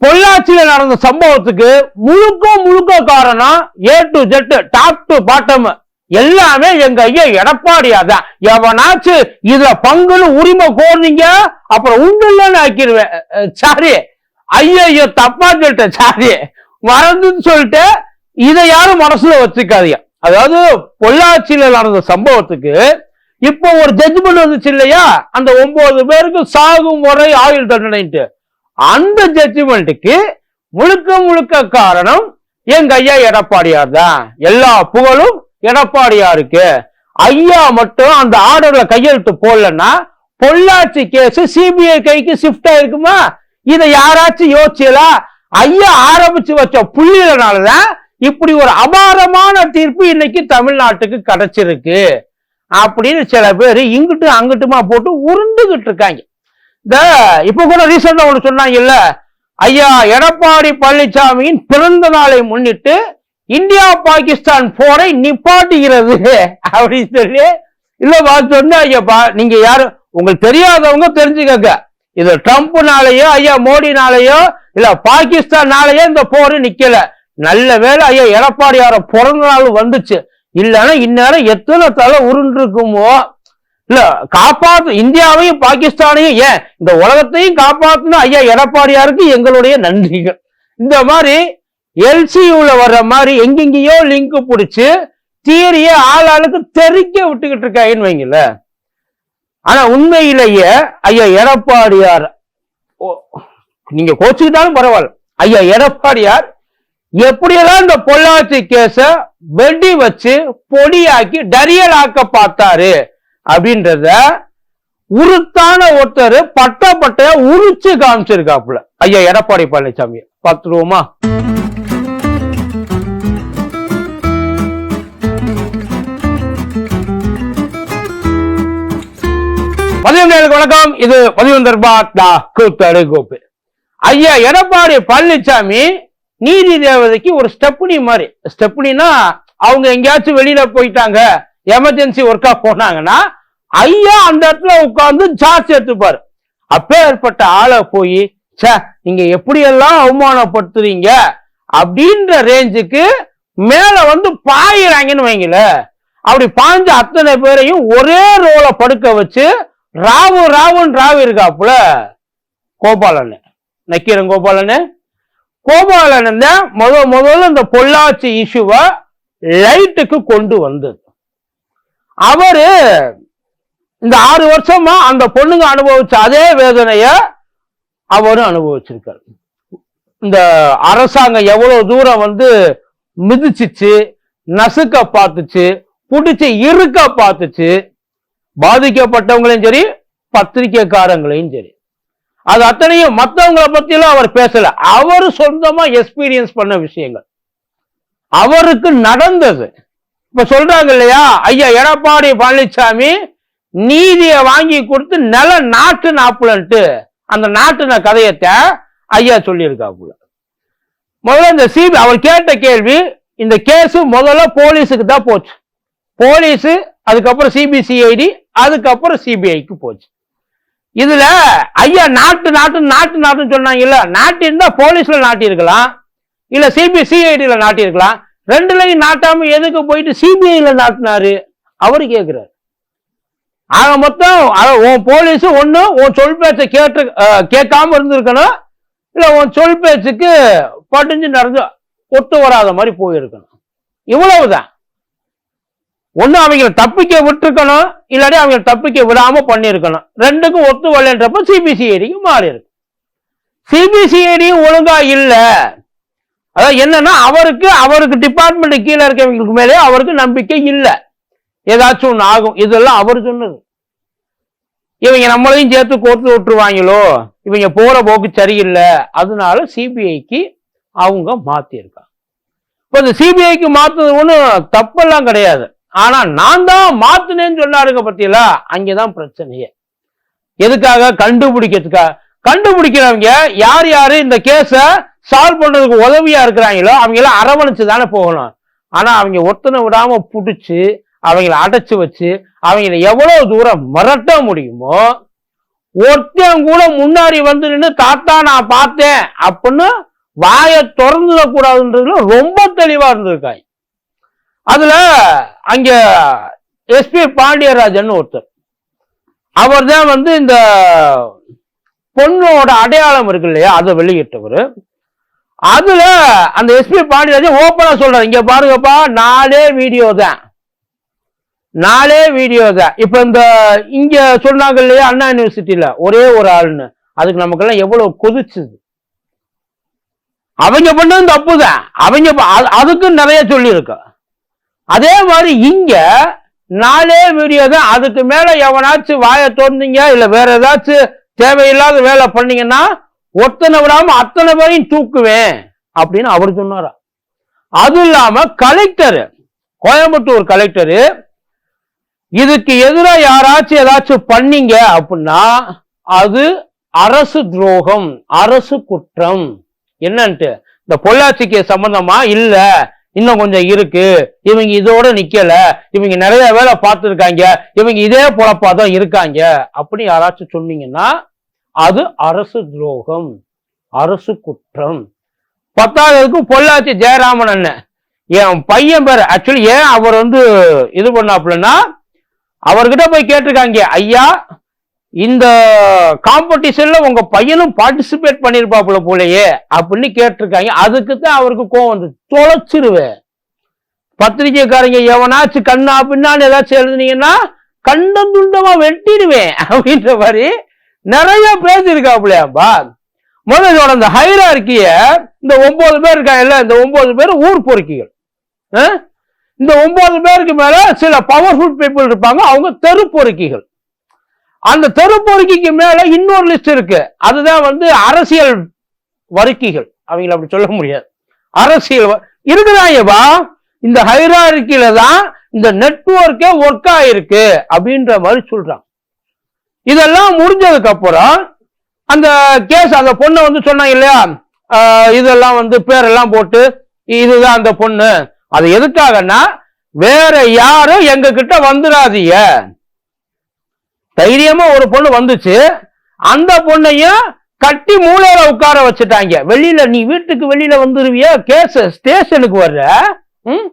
பொள்ளாச்சியில நடந்த சம்பவத்துக்கு முழுக்க முழுக்க காரணம் A to Z top to bottom எல்லாமே எங்க ஐயா எடப்பாடியா தான் எவனாச்சு இதுல பங்குன்னு உரிமை கோர்ந்தீங்க அப்புறம் உண்டு இல்லைன்னு ஆக்கிடுவேன் சாரி. ஐயோ ஐயோ தப்பா சொல்லிட்டேன் சாரி. மறந்துன்னு சொல்லிட்டு இதை யாரும் மனசுல வச்சுக்காதீங்க. அதாவது பொள்ளாச்சியில நடந்த சம்பவத்துக்கு இப்போ ஒரு ஜட்ஜ்மெண்ட் வந்துச்சு இல்லையா? அந்த ஒன்பது பேருக்கு சாகும் முறை ஆயுள் தண்டனைன்ட்டு. அந்த ஜட்ஜ்மெண்ட்டுக்கு முழுக்க முழுக்க காரணம் எங்க ஐயா எடப்பாடியார் தான். எல்லா புகழும் எடப்பாடியாருக்கு. ஐயா மட்டும் அந்த ஆர்டர்ல கையெழுத்து போடலன்னா பொள்ளாச்சி கேஸ் சிபிஐ கைக்கு ஷிஃப்ட் ஆயிருக்குமா? இதை யாராச்சும் யோசிச்சலா? ஐயா ஆரம்பிச்சு வச்ச புள்ளியிலனாலதான் இப்படி ஒரு அபாரமான தீர்ப்பு இன்னைக்கு தமிழ்நாட்டுக்கு கிடைச்சிருக்கு. அப்படின்னு சில பேர் இங்கிட்டும் அங்கிட்டுமா போட்டு உருண்டுகிட்டு இருக்காங்க. இந்த இப்ப கூட ரீசெண்டா ஒன்று சொன்னாங்கல்ல ஐயா எடப்பாடி பழனிசாமியின் பிறந்த நாளை முன்னிட்டு இந்தியா பாகிஸ்தான் போரை நிப்பாட்டுகிறது அப்படின்னு சொல்லி இல்லப்பா சொன்னா ஐயாப்பா நீங்க யாரு உங்களுக்கு தெரியாதவங்க தெரிஞ்சுக்கங்க. இது ட்ரம்ப்னாலயோ ஐயா மோடினாலயோ இல்ல பாகிஸ்தான்னாலயோ இந்த போர் நிக்கல. நல்ல வேளை ஐயா எடப்பாடியார பிறந்த நாள் வந்துச்சு. இல்லைன்னா இந்நேரம் எத்தனை தலை உருண்டிருக்குமோ இல்ல காப்பாத்து இந்தியாவையும் பாகிஸ்தானையும் ஏன்? இந்த உலகத்தையும் காப்பாத்தணும் ஐயா எடப்பாடியாருக்கு எங்களுடைய நன்றிகள். இந்த மாதிரி எல்சியூல வர்ற மாதிரி எங்கெங்கேயோ லிங்க் பிடிச்சு தியரிய ஆளாளுக்கு தெறிக்க விட்டுக்கிட்டு இருக்காங்கன்னு வைங்கல ஆனா உண்மையிலேயே ஐயா எடப்பாடியார் ஓ, நீங்க கோச்சுக்கிட்டாலும் பரவாயில்ல. ஐயா எடப்பாடியார் எப்படியெல்லாம் இந்த பொள்ளாச்சி கேஸ வெடி வச்சு பொடியாக்கி டரியலாக்க பார்த்தாரு? அப்படின்றத உருத்தான ஒருத்தர் பட்ட பட்டையா உரிச்சு காமிச்சிருக்காப்புல. ஐயா எடப்பாடி பழனிசாமி. பார்த்துருவோமா? பதினொன்று வணக்கம். இது பதினொன்று டா கோப்பு ஐயா எடப்பாடி பழனிசாமி நீதி தேவதைக்கு ஒரு ஸ்டெப்னி மாதிரி. ஸ்டெப்னினா அவங்க எங்கேயாச்சும் வெளியில போயிட்டாங்க எமர்ஜென்சி ஒர்க்கா போனாங்கன்னா ஐயா அந்த இடத்துல உட்கார்ந்து சார்ஜ் எடுத்துப்பாரு அப்பேற்பட்ட ஆளை போய் ச்சே நீங்க எப்படியெல்லாம் அவமானப்படுத்துறீங்க? அப்படின்ற ரேஞ்சுக்கு மேல வந்து பாயிறாங்கன்னு வைங்கள அப்படி பாஞ்ச அத்தனை பேரையும் ஒரே ரோல படுக்க வச்சு ராவு ராவுன்னு ராவு இருக்காப்புல கோபாலன் நக்கீரன் கோபாலன் கோபாலன் தான் முத முதல்ல இந்த பொள்ளாச்சி இஷ்யூவை லைட்டுக்கு கொண்டு வந்தது. அவரு இந்த ஆறு வருஷமா அந்த பொண்ணுங்க அனுபவிச்ச அதே வேதனைய அவரும் அனுபவிச்சிருக்காரு. இந்த அரசாங்கம் எவ்வளவு தூரம் வந்து மிதிச்சிச்சு நசுக்க பார்த்துச்சு பிடிச்சி இருக்க பார்த்துச்சு பாதிக்கப்பட்டவங்களையும் சரி பத்திரிக்கைக்காரங்களையும் சரி. அது அத்தனையும் மற்றவங்களை பத்தியெல்லாம் அவர் பேசல. அவர் சொந்தமா எக்ஸ்பீரியன்ஸ் பண்ண விஷயங்கள். அவருக்கு நடந்தது. இப்ப சொல்றாங்க இல்லையா? ஐயா எடப்பாடி பழனிசாமி நீதியை வாங்கி கொடுத்து நில நாட்டு நாப்புலன்ட்டு அந்த நாட்டுன கதையத்தை ஐயா சொல்லியிருக்காப்புல. முதல்ல இந்த சிபி அவர் கேட்ட கேள்வி இந்த கேஸ் முதல்ல போலீஸுக்கு தான் போச்சு. போலீஸ் அதுக்கப்புறம் சிபிசிஐடி அதுக்கப்புறம் சிபிஐக்கு போச்சு. இதுல ஐயா நாட்டு நாட்டு நாட்டு நாட்டுன்னு சொன்னாங்கல்ல நாட்டு இருந்தா போலீஸ்ல நாட்டியிருக்கலாம் இல்ல சிபிசிஐடியில நாட்டியிருக்கலாம். ரெண்டுலையும் நாட்டாம எதுக்கு போயிட்டு சிபிஐல நாட்டினாரு? அவரு கேட்கிறாரு ஆக மொத்தம் உன் போலீஸ் ஒன்று உன் சொல் பேச்சை கேட்டு கேட்காம இருந்திருக்கணும். இல்லை உன் சொல் பேச்சுக்கு படிஞ்சு நடந்து ஒத்து வராத மாதிரி போயிருக்கணும். இவ்வளவுதான். ஒன்று அவங்களை தப்பிக்க விட்டுருக்கணும் இல்லாட்டி அவங்களை தப்பிக்க விடாம பண்ணியிருக்கணும். ரெண்டுக்கும் ஒத்து வரலன்றப்ப சிபிசிஐடிக்கு மாறி இருக்கு. சிபிசிஐடியும் ஒழுங்கா இல்லை. அதாவது என்னன்னா அவருக்கு அவருக்கு டிபார்ட்மெண்ட் கீழே இருக்கவங்களுக்கு மேலே அவருக்கு நம்பிக்கை இல்லை. ஏதாச்சும் ஒன்று ஆகும். இதெல்லாம் அவர் சொன்னது. இவங்க நம்மளையும் சேர்த்து கோர்த்து விட்டுருவாங்களோ? இவங்க போற போக்கு சரியில்லை. அதனால சிபிஐக்கு அவங்க மாத்திருக்காங்க. இப்போ இந்த சிபிஐக்கு மாத்துறது ஒன்றும் தப்பெல்லாம் கிடையாது. ஆனா நான் தான் மாத்துனேன்னு சொன்னாருங்க பார்த்தீங்களா அங்கே தான் பிரச்சனையே. எதுக்காக? கண்டுபிடிக்கிறதுக்காக கண்டுபிடிக்கிறவங்க யார் யாரு இந்த கேஸை சால்வ் பண்றதுக்கு உதவியா இருக்கிறாங்களோ அவங்கெல்லாம் அரவணைச்சு தானே போகணும். ஆனா அவங்க ஒத்தனை விடாம பிடிச்சி அவங்கள அடைச்சு வச்சு அவங்கள எவ்வளவு தூரம் மிரட்ட முடியுமோ ஒருத்தன் கூட முன்னாடி வந்து நின்று தாத்தா நான் பார்த்தேன் அப்படின்னு வாயை திறந்துட கூடாதுன்றதுல ரொம்ப தெளிவா இருந்திருக்காங்க. அதுல அங்க எஸ்பி பாண்டியராஜன் ஒருத்தர். அவர் தான் வந்து இந்த பொண்ணோட அடையாளம் இருக்கு இல்லையா அதை வெளியிட்டவர். அதுல அந்த எஸ்பி பாண்டியராஜன் ஓப்பனா சொல்றாரு. இங்க பாருங்கப்பா நாலே வீடியோ தான். நாலே வீடியோ தான் இப்ப இந்த இங்க சொன்னாங்க இல்லையா அண்ணா யூனிவர்சிட்டியில ஒரே ஒரு ஆள்னு. அதுக்கு நமக்கெல்லாம் எவ்வளவு கொதிச்சுது. அவங்க பண்ணது தப்பு தான் அவங்க அது- அதுக்கு நிறைய சொல்லியிருக்க. அதே மாதிரி இங்க நாலே வீடியோ தான். அதுக்கு மேல எவனாச்சும் வாயை திறந்தீங்க இல்ல வேற ஏதாச்சும் தேவையில்லாத வேலை பண்ணீங்கன்னா ஒத்தனை விடாம அத்தனை பேரையும் தூக்குவேன் அப்படின்னு அவர் சொன்னாரா. அது இல்லாம கலெக்டர் கோயம்புத்தூர் கலெக்டரு இதுக்கு எதிராக யாராச்சும் ஏதாச்சும் பண்ணீங்க அப்படின்னா அது அரசு துரோகம் அரசு குற்றம். என்னன்ட்டு? இந்த பொள்ளாச்சிக்கு சம்பந்தமா? இல்ல. இன்னும் கொஞ்சம் இருக்கு. இவங்க இதோட நிக்கல. இவங்க நிறைய வேலை பார்த்துருக்காங்க. இவங்க இதே பொழப்பாதான் இருக்காங்க. அப்படி யாராச்சும் சொன்னீங்கன்னா அது அரசு துரோகம் அரசு குற்றம். பத்தாவதுக்கு பொள்ளாச்சி ஜெயராமன் அண்ணன். என் பையன் பேர் ஆக்சுவலி ஏன் அவர் வந்து இது பண்ணாப்புலன்னா அவர்கிட்ட போய் கேட்டிருக்காங்க ஐயா இந்த காம்படிஷன்ல உங்க பையனும் பார்ட்டிசிபேட் பண்ணிருப்பாப்புல போலயே அப்படின்னு கேட்டிருக்காங்க. அதுக்கு தான் அவருக்கு கோவம் வந்து தொலைச்சிருவேன் பத்திரிக்கைக்காரங்க எவனாச்சும் கண்ணா பின்னான்னு ஏதாச்சும் எழுதுனீங்கன்னா கண்டம் துண்டமா வெட்டிடுவேன் அப்படின்ற மாதிரி நிறைய பேசியிருக்காப்புலையாப்பா முதல்ல இந்த இருக்கிய இந்த ஒன்பது பேர் இருக்காங்கல்ல இந்த ஒன்பது பேர் ஊர் பொறுக்கிகள். ஆ? இந்த ஒன்பது பேருக்கு மேல சில பவர்ஃபுல் பீப்புள் இருப்பாங்க. அவங்க தெரு பொறுக்கிகள் அந்த தெரு பொறுக்கிக்கு மேல இன்னொரு லிஸ்ட் இருக்கு. அதுதான் வந்து அரசியல் வறுக்கிகள் அவங்கள அப்படி சொல்ல முடியாது. அரசியல் இருக்குதாயவா இந்த ஹைரார்கில தான் இந்த நெட்ஒர்க்கே ஒர்க் ஆயிருக்கு அப்படின்ற மாதிரி சொல்றாங்க. இதெல்லாம் முடிஞ்சதுக்கு அப்புறம் அந்த கேஸ் அந்த பொண்ணை வந்து சொன்னாங்க இல்லையா? இதெல்லாம் வந்து பேரெல்லாம் போட்டு இதுதான் அந்த பொண்ணு. அது எதுக்காகன்னா வேற யாரும் எங்க கிட்ட வந்துடாதீங்க. தைரியமா ஒரு பொண்ணு வந்துச்சு அந்த பொண்ணையும் கட்டி மூளையில உட்கார வச்சுட்டாங்க. வெளியில நீ வீட்டுக்கு வெளியில வந்துருவியா? கேஸ் ஸ்டேஷனுக்கு வர்ற. ம்?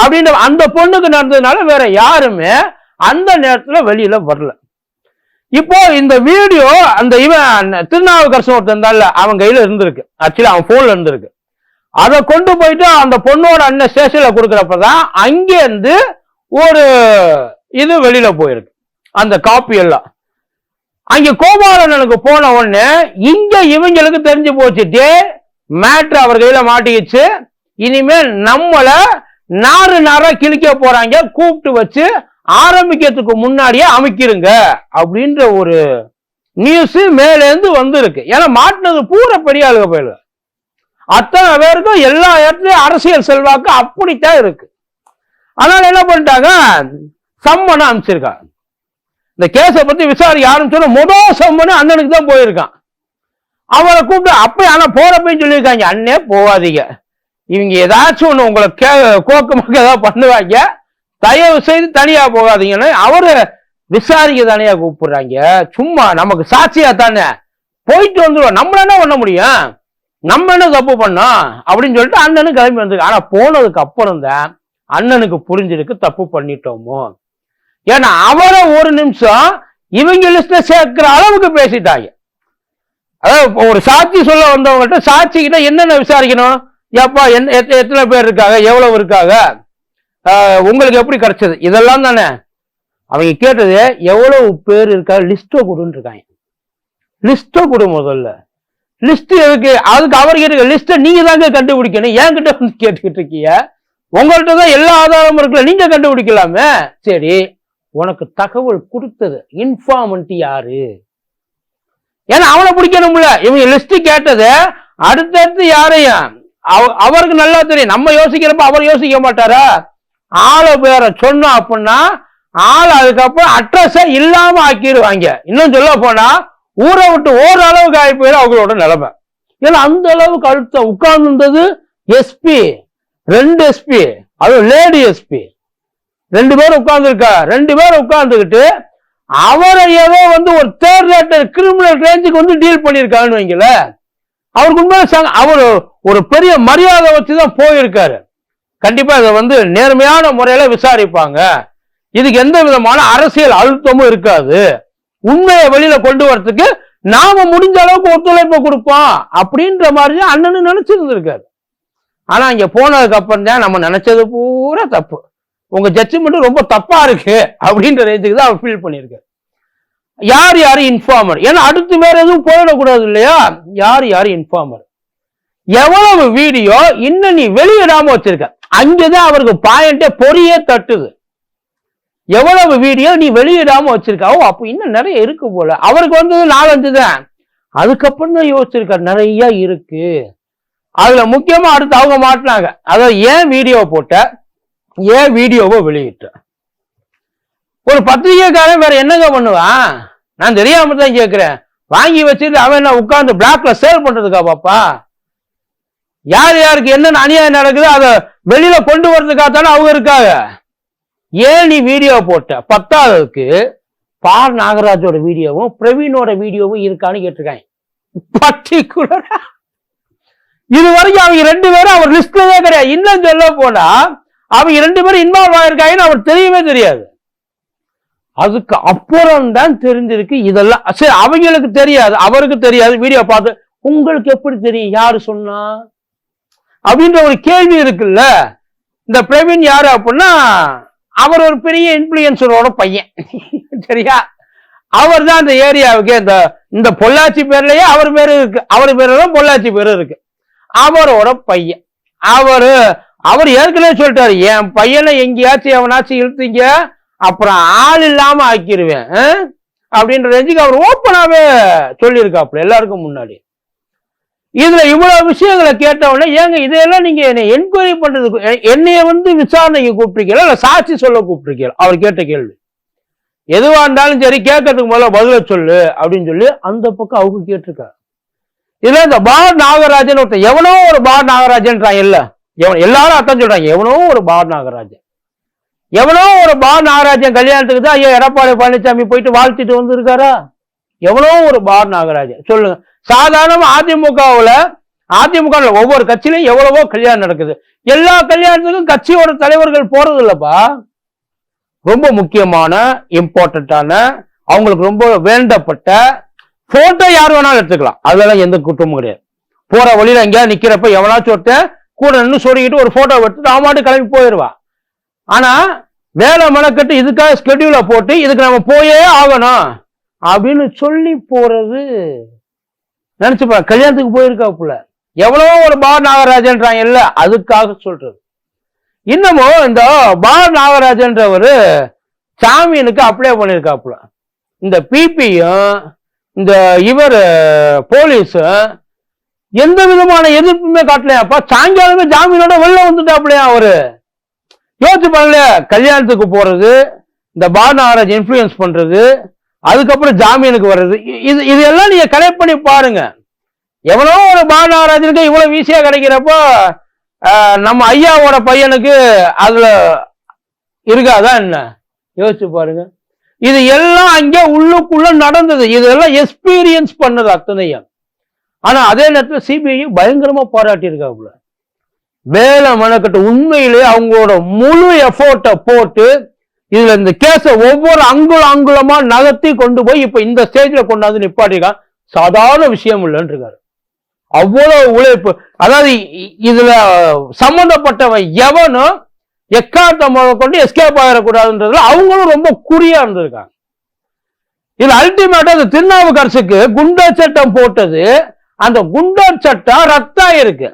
அப்படின்னு அந்த பொண்ணுக்கு நடந்ததுனால வேற யாருமே அந்த நேரத்துல வெளியில வரல. இப்போ இந்த வீடியோ அந்த இவன் திருநாவுக்கரசன் ஒருத்தன் இருந்தான்ல அவன் கையில இருந்திருக்கு. ஆக்சுவலி அவன் போன்ல இருந்திருக்கு. அதை கொண்டு போயிட்டு அந்த பொண்ணோட அண்ணன் ஸ்டேஷன்ல கொடுக்குறப்பதான் அங்கேருந்து ஒரு இது வெளியில போயிருக்கு. அந்த காப்பி எல்லாம். அங்க கோபாலனுக்கு போன உடனே இங்க இவங்களுக்கு தெரிஞ்சு போச்சுட்டு மேட்ரு அவர் கையில மாட்டிக்கிச்சு. இனிமேல் நம்மள நாறு நாரா கிழிக்க போறாங்க. கூப்பிட்டு வச்சு ஆரம்பிக்கிறதுக்கு முன்னாடியே அமைக்கிருங்க. அப்படின்ற ஒரு நியூஸ் மேலேருந்து வந்திருக்கு. ஏன்னா மாட்டினது பூரா பெரிய ஆளுக போயிடுது அத்தனை பேருக்கும் எல்லா இடத்துலயும் அரசியல் செல்வாக்கு அப்படித்தான் இருக்கு. அதனால என்ன பண்ணிட்டாங்க? சம்மனை அனுப்பிச்சிருக்காங்க. இந்த கேஸை பத்தி விசாரிக்க ஆரம்பிச்சோட முதல் சம்மனு அண்ணனுக்கு தான் போயிருக்கான். அவரை கூப்பிட்டு அப்ப ஆனா போறப்பையும் சொல்லியிருக்காங்க. அண்ணே போகாதீங்க. இவங்க ஏதாச்சும் ஒண்ணு உங்களை கே கோக்கமாக ஏதாவது பண்ணுவாங்க. தயவு செய்து தனியா போகாதீங்கன்னு அவரு விசாரிக்க தனியா கூப்பிடுறாங்க. சும்மா நமக்கு சாட்சியா தானே. போயிட்டு வந்துடுவோம் நம்மள என்ன பண்ண முடியும்? நம்ம என்ன தப்பு பண்ணோம் அப்படின்னு சொல்லிட்டு அண்ணனும் கிளம்பி வந்திருக்கு ஆனா போனதுக்கு அப்புறம் தான் அண்ணனுக்கு புரிஞ்சிருக்கு தப்பு பண்ணிட்டோமோ. ஏன்னா அவரை ஒரு நிமிஷம் இவங்க லிஸ்ட்ல சேர்க்கிற அளவுக்கு பேசிட்டாங்க. அதாவது ஒரு சாட்சி சொல்ல வந்தவங்ககிட்ட சாட்சி கிட்ட என்னென்ன விசாரிக்கணும்? எப்பா என்ன எத்தனை பேர் இருக்காங்க? எவ்வளவு இருக்காங்க? உங்களுக்கு எப்படி கிடைச்சது? இதெல்லாம் தானே. அவங்க கேட்டது எவ்வளவு பேர் இருக்கா லிஸ்ட்டை கொடுன்னு இருக்காங்க லிஸ்ட்டை கொடு முதல்ல. லிஸ்ட் இருக்கு அதுக்கு அவர் கேட்டு லிஸ்ட்டை நீங்க தாங்க கண்டுபிடிக்கணும். என்கிட்ட வந்து கேட்டுக்கிட்டு இருக்கீங்க. உங்கள்கிட்ட தான் எல்லா ஆதாரமும் இருக்குல்ல நீங்க கண்டுபிடிக்கலாமே? சரி உனக்கு தகவல் கொடுத்தது இன்ஃபார்மன்ட் யாரு? ஏன்னா அவனை பிடிக்கணும்ல. இவங்க லிஸ்ட் கேட்டது அடுத்தடுத்து யாரையும்? அவ- அவருக்கு நல்லா தெரியும். நம்ம யோசிக்கிறப்ப அவர் யோசிக்க மாட்டாரா? ஆளை பேரை சொன்னோம் அப்படின்னா ஆள் அதுக்கப்புறம் அட்ரஸ இல்லாம ஆக்கிடுவாங்க. இன்னும் சொல்ல போனா ஊரை விட்டு ஓரளவுக்கு ஆகி போயிடும் அவங்களோட நிலைமை. ஏன்னா அந்த அளவுக்கு அழுத்தம். உட்கார்ந்துருந்தது எஸ்பி ரெண்டு எஸ்பி அதுவும் லேடி எஸ்பி ரெண்டு பேரும் உட்கார்ந்துருக்கா. ரெண்டு பேரும் உட்கார்ந்துக்கிட்டு அவரை ஏதோ வந்து ஒரு தேர்ட் ரேட்டர் கிரிமினல் ரேஞ்சுக்கு வந்து டீல் பண்ணியிருக்காருன்னு வைங்கள அவருக்கு உண்மையில அவர் ஒரு பெரிய மரியாதை வச்சு தான் போயிருக்காரு. கண்டிப்பா இதை வந்து நேர்மையான முறையில விசாரிப்பாங்க. இதுக்கு எந்த விதமான அரசியல் அழுத்தமும் இருக்காது. உண்மையை வெளியில கொண்டு வரத்துக்கு நாம முடிஞ்ச அளவுக்கு ஒத்துழைப்பு கொடுப்போம் அப்படின்ற மாதிரி அண்ணன் நினைச்சிருந்திருக்காரு. ஆனா இங்க போனதுக்கு அப்புறம் தான் நம்ம நினைச்சது பூரா தப்பு. உங்க ஜட்ஜ்மெண்ட் ரொம்ப தப்பா இருக்கு அப்படின்ற ரேஞ்சுக்கு தான் அவர் ஃபீல் பண்ணியிருக்காரு. யார் யாரு இன்ஃபார்மர் ஏன்னா அடுத்து வேற எதுவும் போயிடக்கூடாது இல்லையா? யார் யாரு இன்ஃபார்மர் எவ்வளவு வீடியோ இன்னும் நீ வெளியிடாம வச்சிருக்க. அங்கதான் அவருக்கு பாயிண்டே பொறியே தட்டுது. எவ்வளவு வீடியோ நீ வெளியிடாம வச்சிருக்காவோ அப்போ அப்ப இன்னும் நிறைய இருக்கு போல. அவருக்கு வந்தது நாலஞ்சு தான். அதுக்கப்புறம் தான் யோசிச்சிருக்காரு. நிறைய இருக்கு. அதுல முக்கியமா அடுத்து அவங்க மாட்டினாங்க. அதாவது ஏன் வீடியோவை போட்ட? ஏன் வீடியோவை வெளியிட்ட? ஒரு பத்திரிகைக்காரன் வேற என்னங்க பண்ணுவான்? நான் தெரியாம தான் கேட்கிறேன் வாங்கி வச்சுட்டு அவன் என்ன உட்காந்து பிளாக்ல சேல் பண்றதுக்கா பாப்பா? யார் யாருக்கு என்னென்ன அநியாயம் நடக்குது அதை வெளியில கொண்டு வர்றதுக்காக தானே அவங்க இருக்காங்க. ஏன் நீ வீடியோ போட்ட பத்தாவதுக்கு பார் நாகராஜோட வீடியோவும் பிரவீனோட வீடியோவும் இருக்கான்னு கேட்டிருக்காங்க. பர்டிகுலரா? இது வரைக்கும் அவங்க ரெண்டு பேரும் அவர் லிஸ்ட்லயே கிடையாது. இன்னும் சொல்ல போனா அவங்க ரெண்டு பேரும் இன்வால்வ் ஆயிருக்காங்கன்னு அவர் தெரியவே தெரியாது. அதுக்கு அப்புறம் தான் தெரிஞ்சிருக்கு இதெல்லாம். சரி அவங்களுக்கு தெரியாது அவருக்கு தெரியாது வீடியோ பார்த்து உங்களுக்கு எப்படி தெரியும்? யாரு சொன்னா? அப்படின்ற ஒரு கேள்வி இருக்குல்ல. இந்த பிரவீன் யாரு அப்படின்னா அவர் ஒரு பெரிய இன்ஃப்ளூயன்சரோட பையன். சரியா? அவர் தான் அந்த ஏரியாவுக்கு இந்த இந்த பொள்ளாச்சி பேர்லயே அவர் பேரு இருக்கு. அவர் பேரு பொள்ளாச்சி பேரு இருக்கு. அவரோட பையன். அவரு அவர் ஏற்கனவே சொல்லிட்டாரு என் பையனை எங்கேயாச்சும் எவனாச்சும் இழுத்தீங்க அப்புறம் ஆள் இல்லாம ஆக்கிடுவேன் ஆ? அப்படின்ற ரேஞ்சுக்கு அவர் ஓப்பனாவே சொல்லியிருக்காப்புல எல்லாருக்கும் முன்னாடி. இதுல இவ்வளவு விஷயங்களை கேட்டவொடனே ஏங்க இதையெல்லாம் நீங்க என்னை என்கொயரி பண்றதுக்கு என்னைய வந்து விசாரணைக்கு கூப்பிட்டுருக்கீங்களா? இல்ல சாட்சி சொல்ல கூப்பிட்டுருக்கீங்களா? அவர் கேட்ட கேள்வி. எதுவா இருந்தாலும் சரி கேட்கறதுக்கு முதல்ல பதில சொல்லு அப்படின்னு சொல்லி அந்த பக்கம் அவங்க கேட்டிருக்காரு இதுல இந்த பார் நாகராஜன் ஒருத்தன். எவனோ ஒரு பார் நாகராஜன்றான் இல்ல. எவன் எல்லாரும் அதான் சொல்றாங்க. எவனோ ஒரு பார் நாகராஜன். எவனோ ஒரு பார் நாகராஜன் கல்யாணத்துக்கு தான் ஐயா எடப்பாடி பழனிசாமி போயிட்டு வாழ்த்திட்டு வந்திருக்காரா? எவனோ ஒரு பார் நாகராஜன். சொல்லுங்க. சாதாரணமா அதிமுகவுல அதிமுக ஒவ்வொரு கட்சியிலும் எவ்வளவோ கல்யாணம் நடக்குது. எல்லா கல்யாணத்துக்கும் கட்சியோட தலைவர்கள் போறது இல்லப்பா ரொம்ப முக்கியமான இம்பார்ட்டண்டான அவங்களுக்கு ரொம்ப வேண்டப்பட்ட போட்டோ யார் வேணாலும் எடுத்துக்கலாம். அதெல்லாம் எந்த குற்றமும் கிடையாது. போற வழியில எங்கேயாவது நிக்கிறப்ப எவனாச்சும் ஒருத்தன் கூட நின்று சொல்லிக்கிட்டு ஒரு போட்டோ எடுத்துட்டு அவன் கிளம்பி போயிடுவா ஆனா வேலை மெனக்கட்டு இதுக்காக ஸ்கெடியூல போட்டு இதுக்கு நம்ம போயே ஆகணும் அப்படின்னு சொல்லி போறது நினைச்சுப்பா கல்யாணத்துக்கு போயிருக்காப்புல எவ்வளவோ ஒரு பார் நாகராஜன்றாங்க இல்ல அதுக்காக சொல்றது. இன்னமும் இந்த பார் நாகராஜன்றவர் சாமியனுக்கு அப்ளை பண்ணியிருக்காப்புல இந்த பிபியும் இந்த இவர் போலீஸும் எந்த விதமான எதிர்ப்புமே காட்டலையாப்பா. சாயங்காலமே ஜாமீனோட வெளில வந்துட்டாப்புலையா அவரு? யோசிச்சு பாருங்களே கல்யாணத்துக்கு போறது இந்த பார் நாகராஜ் இன்ஃப்ளூயன்ஸ் பண்றது அதுக்கப்புறம் ஜாமீனுக்கு வர்றது. இது இதெல்லாம் நீங்க கனெக்ட் பண்ணி பாருங்க. எவ்வளோ ஒரு பாலநாராஜனுக்கு இவ்வளவு ஈஸியா கிடைக்கிறப்போ நம்ம ஐயாவோட பையனுக்கு அதுல இருக்காதா என்ன? யோசிச்சு பாருங்க. இது எல்லாம் அங்கே உள்ளுக்குள்ள நடந்தது. இதெல்லாம் எக்ஸ்பீரியன்ஸ் பண்ணது அத்தனையும். ஆனா அதே நேரத்தில் சிபிஐ பயங்கரமா பாராட்டி இருக்காப்புல வேலை மனக்கட்டு உண்மையிலேயே அவங்களோட முழு எஃபோர்ட்டை போட்டு இதுல இந்த கேஸை ஒவ்வொரு அங்குலம் அங்குலமா நகர்த்தி கொண்டு போய் இப்ப இந்த ஸ்டேஜ்ல கொண்டாந்து நிப்பாட்டிருக்கான் சாதாரண விஷயம் இல்லைன்றிருக்காரு. அவ்வளவு உழைப்பு. அதாவது இதுல சம்பந்தப்பட்டவன் எவனும் எக்கார்த்தம் கொண்டு எஸ்கேப் ஆகிடக்கூடாதுன்றதுல அவங்களும் ரொம்ப குறியா இருந்திருக்காங்க. இதுல அல்டிமேட்டா இந்த திருநாவுக்கரசுக்கு குண்டர் சட்டம் போட்டது. அந்த குண்டர் சட்டம் ரத்தம் இருக்கு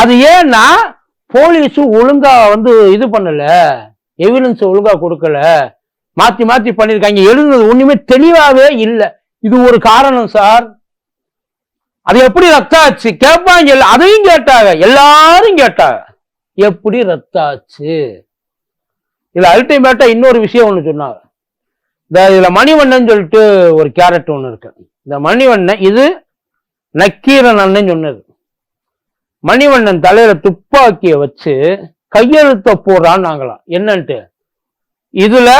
அது ஏன்னா போலீஸும் ஒழுங்கா வந்து இது பண்ணல. எவிடன்ஸ் ஒழுங்கா கொடுக்கல. மாத்தி மாத்தி பண்ணிருக்காங்க எழுதுனது ஒண்ணுமே தெளிவாவே இல்லை. இது ஒரு காரணம் சார். அது எப்படி ரத்தாச்சு? ஆச்சு கேட்பாங்க அதையும் கேட்டாங்க. எல்லாரும் கேட்டாங்க. எப்படி ரத்தாச்சு? ஆச்சு இதுல அல்டிமேட்டா இன்னொரு விஷயம் ஒண்ணு சொன்னாங்க. இந்த இதுல மணிவண்ணன் சொல்லிட்டு ஒரு கேரட் ஒண்ணு இருக்கு. இந்த மணிவண்ணன் இது நக்கீரன் அண்ணன் சொன்னது. மணிவண்ணன் தலையில துப்பாக்கிய வச்சு கையெழுத்த போடுறான்னு நாங்களாம். என்னன்ட்டு? இதுல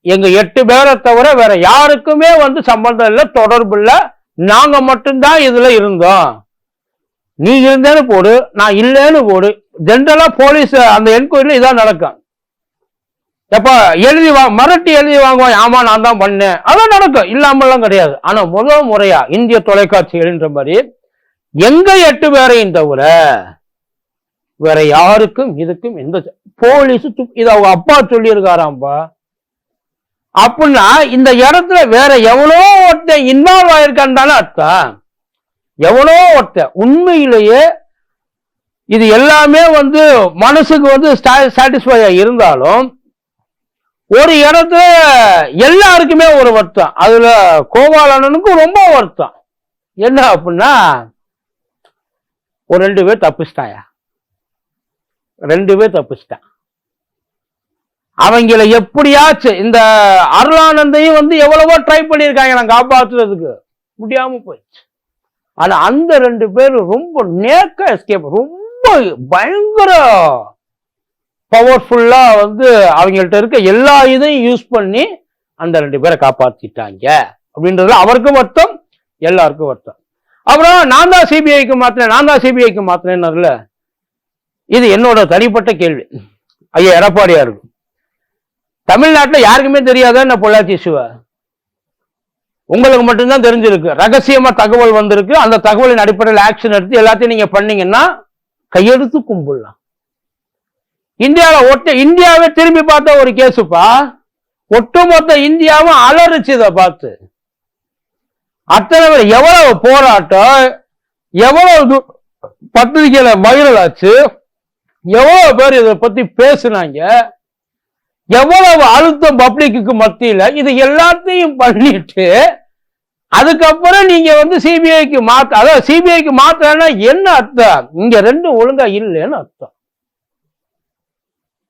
எங்க எட்டு பேரை தவிர வேற யாருக்குமே வந்து சம்பந்தம் இல்லை தொடர்பு இல்லை. நாங்க மட்டும்தான் இதுல இருந்தோம். நீ இருந்தேன்னு போடு நான் இல்லைன்னு போடு. ஜென்ரலா போலீஸ் அந்த என்கொயரியில் இதான் நடக்கும். எப்ப எழுதி வா மரட்டி எழுதி வாங்குவான். ஆமா நான் தான் பண்ணேன். அதான் நடக்கும். இல்லாமலாம் கிடையாது. ஆனா முதல் முறையா இந்திய தொலைக்காட்சிகள்ன்ற மாதிரி எங்க எட்டு பேரையும் தவிர வேற யாருக்கும் இதுக்கும் எந்த போலீஸ் இது அவங்க அப்பா சொல்லியிருக்காராம்பா. அப்படின்னா இந்த இடத்துல வேற எவ்வளோ ஒருத்தன் இன்வால்வ் ஆயிருக்கான்னு தானே அர்த்தம். எவ்வளோ ஒருத்தன் உண்மையிலேயே இது எல்லாமே வந்து மனசுக்கு வந்து சாட்டிஸ்ஃபையா இருந்தாலும் ஒரு இடத்துல எல்லாருக்குமே ஒரு வருத்தம். அதுல கோபாலனுக்கும் ரொம்ப வருத்தம். என்ன அப்படின்னா ஒரு ரெண்டு பேர் தப்பிச்சிட்டாயா? ரெண்டு பேர் தப்பிச்சிட்டான். அவங்கள எப்படியாச்சும் இந்த அருளானந்தையும் வந்து எவ்வளவோ ட்ரை பண்ணியிருக்காங்க நான் காப்பாற்றுறதுக்கு முடியாம போயிடுச்சு. ஆனா அந்த ரெண்டு பேரும் ரொம்ப நேக்க எஸ்கேப் ரொம்ப பயங்கர பவர்ஃபுல்லா வந்து அவங்கள்ட்ட இருக்க எல்லா இதையும் யூஸ் பண்ணி அந்த ரெண்டு பேரை காப்பாத்திட்டாங்க. அப்படின்றதுல அவருக்கும் வருத்தம் எல்லாருக்கும் வருத்தம். அப்புறம் நான் தான் சிபிஐக்கு மாத்தினேன் நான் தான் சிபிஐக்கு மாத்தினேன்னு இது என்னோட தனிப்பட்ட கேள்வி. ஐயா எடப்பாடியா இருக்கும் யாருக்குமே தெரியாத என்ன பொள்ளாச்சி சிவா? உங்களுக்கு மட்டும்தான் தெரிஞ்சிருக்கு. ரகசியமா தகவல் வந்திருக்கு. அந்த தகவலின் அடிப்படையில் ஆக்ஷன் எடுத்து எல்லாத்தையும் நீங்க பண்ணீங்கன்னா கையெடுத்து கும்பிடலாம். இந்தியாவில் ஒட்ட இந்தியாவே திரும்பி பார்த்த ஒரு கேஸுப்பா ஒட்டுமொத்த இந்தியாவும் அலறுச்சு இதை பார்த்து. அத்தனை பேர் எவ்வளவு போராட்டம் எவ்வளவு பத்திரிகையில வைரல் ஆச்சு எவ்வளவு பேர் இதை பத்தி பேசுனாங்க? எவ்வளவு அழுத்தம் பப்ளிக்கு மத்தியில? இது எல்லாத்தையும் பண்ணிட்டு அதுக்கப்புறம் நீங்க வந்து சிபிஐக்கு மாத்த அதாவது சிபிஐக்கு மாத்தனா என்ன அர்த்தம்? இங்க ரெண்டு ஒழுங்கா இல்லைன்னு அர்த்தம்.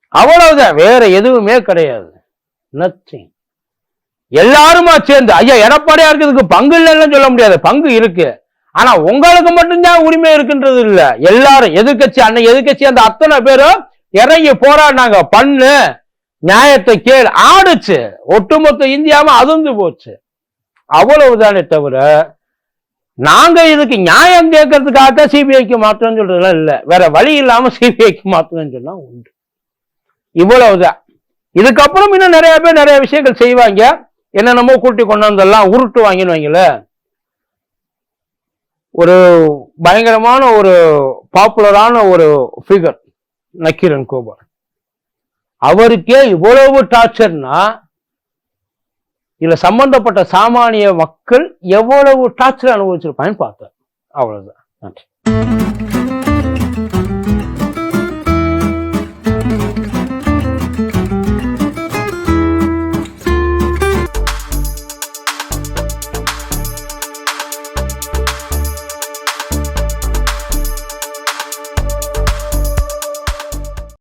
அவ்வளவுதான் வேற எதுவுமே கிடையாது. நத்திங் எல்லாருமா சேர்ந்து ஐயா எடப்பாடியா இதுக்கு பங்கு இல்லைன்னு சொல்ல முடியாது. பங்கு இருக்கு. ஆனா உங்களுக்கு மட்டும்தான் உரிமை இருக்குன்றது இல்ல. எல்லாரும் எதிர்க்கட்சி அன்னை எதிர்கட்சி அந்த அத்தனை பேரும் இறங்கி போராடினாங்க. பண்ணு நியாயத்தை கேள் ஆடுச்சு. ஒட்டுமொத்த இந்தியாவும் அதிர்ந்து போச்சு. அவ்வளவுதானே தவிர நாங்க இதுக்கு நியாயம் கேட்கறதுக்காக சிபிஐக்கு மாற்றணும்னு சொல்றதுலாம் இல்லை. வேற வழி இல்லாம சிபிஐக்கு மாற்றணும்னு சொன்னா உண்டு. இவ்வளவுதான். இதுக்கப்புறம் இன்னும் நிறைய பேர் நிறைய விஷயங்கள் செய்வாங்க. என்னென்னமோ கூட்டி கொண்டு வந்தெல்லாம் உருட்டுவாங்கன்னு வைங்களேன். ஒரு பயங்கரமான ஒரு பாப்புலரான ஒரு ஃபிகர் நக்கீரன் கோபால். அவருக்கே இவ்வளவு டார்ச்சர்னா இதுல சம்பந்தப்பட்ட சாமானிய மக்கள் எவ்வளவு டார்ச்சர் அனுபவிச்சிருப்பான்னு பார்த்தேன் அவ்வளவுதான். நன்றி.